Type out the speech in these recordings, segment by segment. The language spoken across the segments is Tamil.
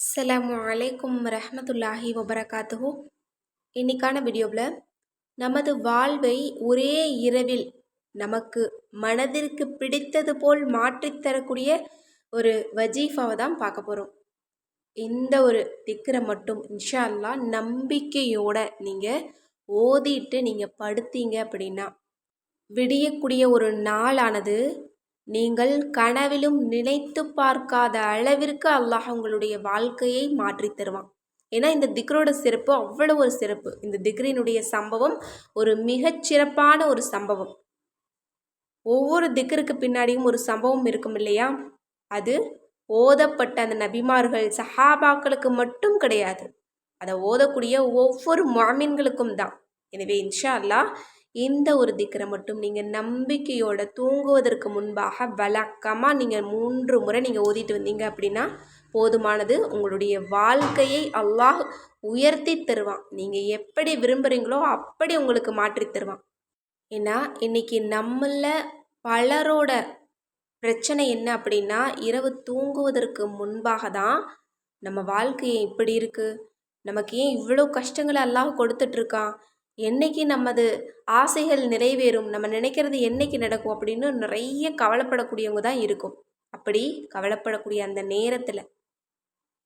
அஸ்ஸலாமு அலைக்கும் ரஹமத்துல்லாஹி வபரகாத்துஹு. இன்னைக்கான வீடியோவில் நமது வாழ்வை ஒரே இரவில் நமக்கு மனதிற்கு பிடித்தது போல் மாற்றித்தரக்கூடிய ஒரு வஜீஃபாவை தான் பார்க்க போகிறோம். இந்த ஒரு திக்கரை மட்டும் இன்ஷா அல்லா நம்பிக்கையோட நீங்கள் ஓதிட்டு நீங்கள் படுத்தீங்க அப்படின்னா விடியக்கூடிய ஒரு நாளானது நீங்கள் கனவிலும் நினைத்து பார்க்காத அளவிற்கு அல்லாஹ் உங்களுடைய வாழ்க்கையை மாற்றித் தருவான். ஏன்னா இந்த திக்ரோட சிறப்பு அவ்வளோ ஒரு சிறப்பு. இந்த திக்ரினுடைய சம்பவம் ஒரு மிகச் சிறப்பான ஒரு சம்பவம். ஒவ்வொரு திக்ருக்கு பின்னாடியும் ஒரு சம்பவம் இருக்கும் இல்லையா? அது ஓதப்பட்ட அந்த நபிமார்கள் சஹாபாக்களுக்கு மட்டும் கிடையாது. அதை ஓதக்கூடிய ஒவ்வொரு மாமீன்களுக்கும் தான். எனவே இன்ஷா அல்லாஹ் இந்த ஒரு திக்கரை மட்டும் நீங்கள் நம்பிக்கையோட தூங்குவதற்கு முன்பாக வழக்கமாக நீங்கள் மூன்று முறை நீங்கள் ஓதிட்டு வந்தீங்க அப்படின்னா போதுமானது. உங்களுடைய வாழ்க்கையை அல்லாஹ் உயர்த்தி தருவான். நீங்கள் எப்படி விரும்புகிறீங்களோ அப்படி உங்களுக்கு மாற்றி தருவான். ஏன்னா இன்னைக்கு நம்மள பலரோட பிரச்சனை என்ன அப்படின்னா இரவு தூங்குவதற்கு முன்பாக தான் நம்ம வாழ்க்கையை இப்படி இருக்குது நமக்கு ஏன் இவ்வளோ கஷ்டங்களை அல்லாஹ் கொடுத்துட்ருக்கான் என்னைக்கு நமது ஆசைகள் நிறைவேறும் நம்ம நினைக்கிறது என்னைக்கு நடக்கும் அப்படின்னு நிறைய கவலைப்படக்கூடியவங்க தான் இருக்கும். அப்படி கவலைப்படக்கூடிய அந்த நேரத்தில்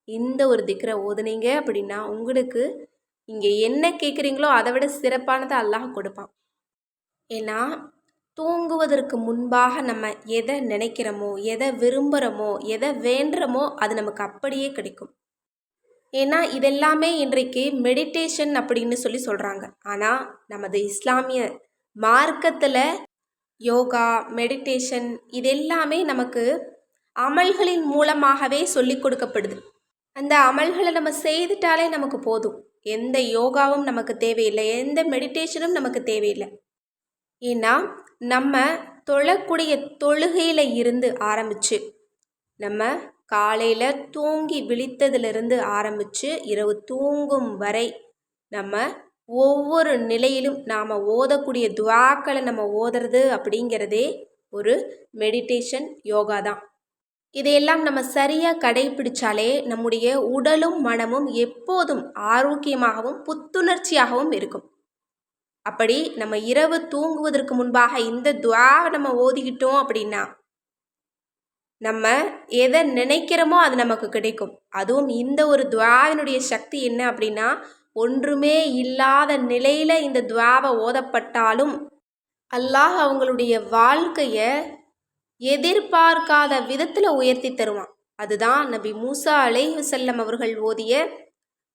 இந்த ஒரு திக்கரை ஓதுனீங்க அப்படின்னா உங்களுக்கு இங்கே என்ன கேட்குறீங்களோ அதை விட சிறப்பானதை அல்லாஹ் கொடுப்பான். ஏன்னா தூங்குவதற்கு முன்பாக நம்ம எதை நினைக்கிறோமோ எதை விரும்புகிறோமோ எதை வேண்டுறோமோ அது நமக்கு அப்படியே கிடைக்கும். ஏன்னா இதெல்லாமே இன்றைக்கு மெடிடேஷன் அப்படின்னு சொல்லி சொல்கிறாங்க ஆனால் நமது இஸ்லாமிய மார்க்கத்தில் யோகா மெடிடேஷன் இது எல்லாமே நமக்கு அமல்களின் மூலமாகவே சொல்லி கொடுக்கப்படுது. அந்த அமல்களை நம்ம செய்துட்டாலே நமக்கு போதும். எந்த யோகாவும் நமக்கு தேவையில்லை. எந்த மெடிடேஷனும் நமக்கு தேவையில்லை. ஏன்னா நம்ம தொழக்கூடிய தொழுகையில் இருந்து ஆரம்பித்து நம்ம காலையில் தூங்கி விழித்ததுலேருந்து ஆரம்பித்து இரவு தூங்கும் வரை நம்ம ஒவ்வொரு நிலையிலும் நாம் ஓதக்கூடிய துவாக்களை நம்ம ஓதுறது அப்படிங்கிறதே ஒரு மெடிடேஷன் யோகா தான். இதையெல்லாம் நம்ம சரியாக கடைபிடிச்சாலே நம்முடைய உடலும் மனமும் எப்போதும் ஆரோக்கியமாகவும் புத்துணர்ச்சியாகவும் இருக்கும். அப்படி நம்ம இரவு தூங்குவதற்கு முன்பாக இந்த துவாவை நம்ம ஓதிக்கிட்டோம் அப்படின்னா நம்ம எதை நினைக்கிறோமோ அது நமக்கு கிடைக்கும். அதுவும் இந்த ஒரு துவாவினுடைய சக்தி என்ன அப்படின்னா ஒன்றுமே இல்லாத நிலையில் இந்த துவாவை ஓதப்பட்டாலும் அல்லாஹ் அவங்களுடைய வாழ்க்கையை எதிர்பார்க்காத விதத்தில் உயர்த்தி தருவான். அதுதான் நபி மூசா அலைஹு செல்லம் அவர்கள் ஓதிய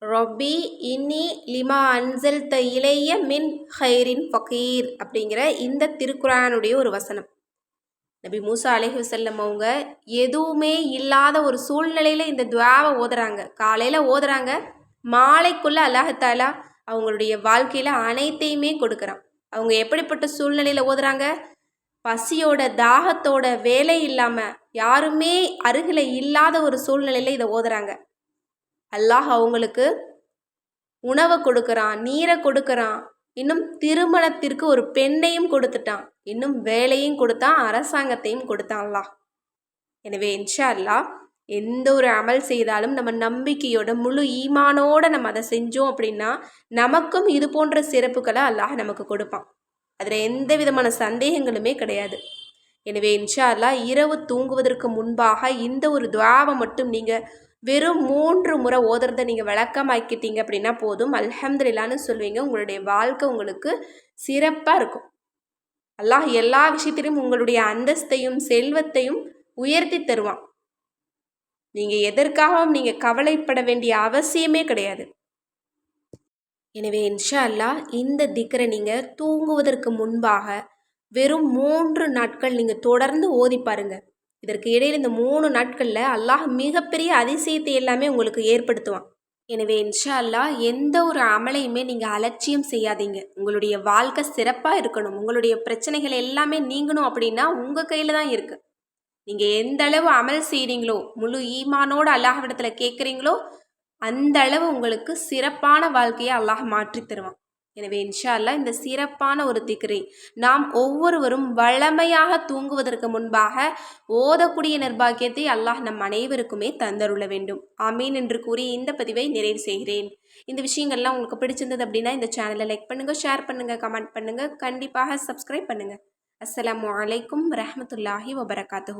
ரொபி இன்னி லிமா அன்சல் த இளைய மின் ஹைரின் ஃபகீர் அப்படிங்கிற இந்த திருக்குறானுடைய ஒரு வசனம். நபி மூசா அலைஹி செல்லம் அவங்க எதுவுமே இல்லாத ஒரு சூழ்நிலையில் இந்த துவாவை ஓதுறாங்க. காலையில் ஓதுறாங்க. மாலைக்குள்ளே அல்லாஹாலா அவங்களுடைய வாழ்க்கையில் அனைத்தையுமே கொடுக்குறான். அவங்க எப்படிப்பட்ட சூழ்நிலையில் ஓதுறாங்க? பசியோட தாகத்தோட வேலை இல்லாமல் யாருமே அருகில் இல்லாத ஒரு சூழ்நிலையில் இதை ஓதுறாங்க. அல்லாஹ் அவங்களுக்கு உணவை கொடுக்குறான் நீரை கொடுக்குறான் இன்னும் திருமணத்திற்கு ஒரு பெண்ணையும் கொடுத்துட்டான். இன்னும் வேலையும் கொடுத்தான் அரசாங்கத்தையும் கொடுத்தான் அல்லாஹ். எனவே இன்ஷா அல்லாஹ் எந்த ஒரு அமல் செய்தாலும் நம்ம நம்பிக்கையோட முழு ஈமானோட நம்ம அதை செஞ்சோம் அப்படின்னா நமக்கும் இது போன்ற சிறப்புகளை அல்லாஹ் நமக்கு கொடுப்பான். அதில் எந்த விதமான சந்தேகங்களுமே கிடையாது. எனவே இன்ஷா அல்லாஹ் இரவு தூங்குவதற்கு முன்பாக இந்த ஒரு துவாவை மட்டும் நீங்கள் வெறும் மூன்று முறை ஓதுறதை நீங்கள் விளக்கமாக்கிட்டீங்க அப்படின்னா போதும். அல்ஹம்துலில்லான்னு சொல்வீங்க உங்களுடைய வாழ்க்கை உங்களுக்கு சிறப்பாக இருக்கும். அல்லாஹ் எல்லா விஷயத்திலும் உங்களுடைய அந்தஸ்தையும் செல்வத்தையும் உயர்த்தி தருவான். நீங்கள் எதற்காகவும் நீங்கள் கவலைப்பட வேண்டிய அவசியமே கிடையாது. எனவே இன்ஷா அல்லாஹ் இந்த திக்கரை நீங்கள் தூங்குவதற்கு முன்பாக வெறும் மூன்று நாட்கள் நீங்கள் தொடர்ந்து ஓதி பாருங்கள் இதற்கு இடையில் இந்த மூணு நாட்களில் அல்லாஹ் மிகப்பெரிய அதிசயத்தை எல்லாமே உங்களுக்கு ஏற்படுத்துவான். எனவே இன்ஷா அல்லாஹ் எந்த ஒரு அமலையுமே நீங்கள் அலட்சியம் செய்யாதீங்க. உங்களுடைய வாழ்க்கை சிறப்பாக இருக்கணும். உங்களுடைய பிரச்சனைகள் எல்லாமே நீங்கணும் அப்படின்னா உங்கள் கையில் தான் இருக்குது நீங்கள் எந்த அளவு அமல் செய்கிறீங்களோ முழு ஈமானோட அல்லாஹ்விடத்தில் கேட்குறீங்களோ அந்த அளவு உங்களுக்கு சிறப்பான வாழ்க்கையை அல்லாஹ் மாற்றி தருவான். எனவே இன்ஷா அல்லாஹ் இந்த சிறப்பான ஒரு திக்ரி. நாம் ஒவ்வொருவரும் வளமையாக தூங்குவதற்கு முன்பாக ஓதக்கூடிய நிர்பாகியத்தை அல்லாஹ் நம் அனைவருக்குமே தந்தருள வேண்டும். ஆமீன் என்று கூறி இந்த பதிவை நிறைவு செய்கிறேன். இந்த விஷயங்கள்லாம் உங்களுக்கு பிடிச்சிருந்தது அப்படின்னா இந்த சேனலை லைக் பண்ணுங்கள் ஷேர் பண்ணுங்கள் கமெண்ட் பண்ணுங்கள் கண்டிப்பாக சப்ஸ்கிரைப் பண்ணுங்கள் அஸ்லாம் அலைக்கும் ரஹமத்துல்லாஹி வபரகாத்து